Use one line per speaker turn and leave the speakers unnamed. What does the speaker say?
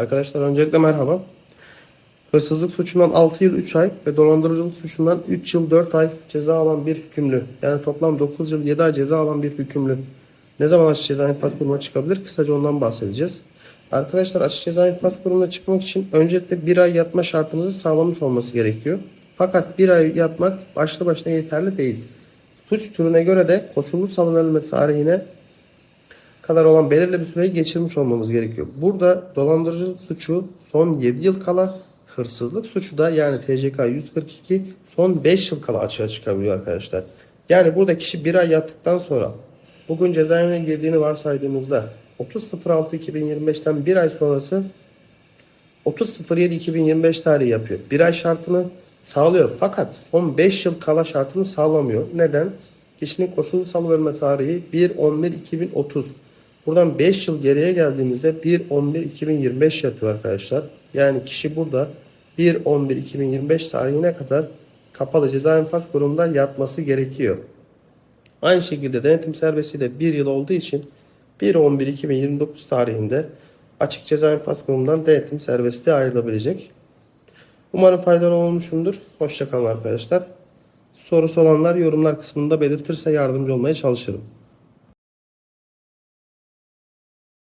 Arkadaşlar öncelikle merhaba. Hırsızlık suçundan 6 yıl 3 ay ve dolandırıcılık suçundan 3 yıl 4 ay ceza alan bir hükümlü. Yani toplam 9 yıl 7 ay ceza alan bir hükümlü. Ne zaman açık ceza infaz kurumuna çıkabilir? Kısaca ondan bahsedeceğiz. Arkadaşlar açık ceza infaz kurumuna çıkmak için öncelikle bir ay yatma şartımızı sağlamış olması gerekiyor. Fakat bir ay yatmak başlı başına yeterli değil. Suç türüne göre de koşullu salıverilme tarihine kadar olan belirli bir süreyi geçirmiş olmamız gerekiyor. Burada dolandırıcılık suçu son 7 yıl kala, hırsızlık suçu da yani TCK 142 son 5 yıl kala açığa çıkabiliyor arkadaşlar. Yani burada kişi bir ay yattıktan sonra bugün cezaevine girdiğini varsaydığımızda 30.06.2025'ten bir ay sonrası 30.07.2025 tarihi yapıyor. Bir ay şartını sağlıyor fakat son 5 yıl kala şartını sağlamıyor. Neden? Kişinin koşullu salıverme tarihi 1.11.2030. Buradan 5 yıl geriye geldiğimizde 1.11.2025 yatıyor arkadaşlar. Yani kişi burada 1.11.2025 tarihine kadar kapalı ceza infaz kurumunda yatması gerekiyor. Aynı şekilde denetim serbestliği de 1 yıl olduğu için 1.11.2029 tarihinde açık ceza infaz kurumundan denetim serbestliği ayrılabilecek. Umarım faydalı olmuşumdur. Hoşçakalın arkadaşlar. Sorusu olanlar yorumlar kısmında belirtirse yardımcı olmaya çalışırım.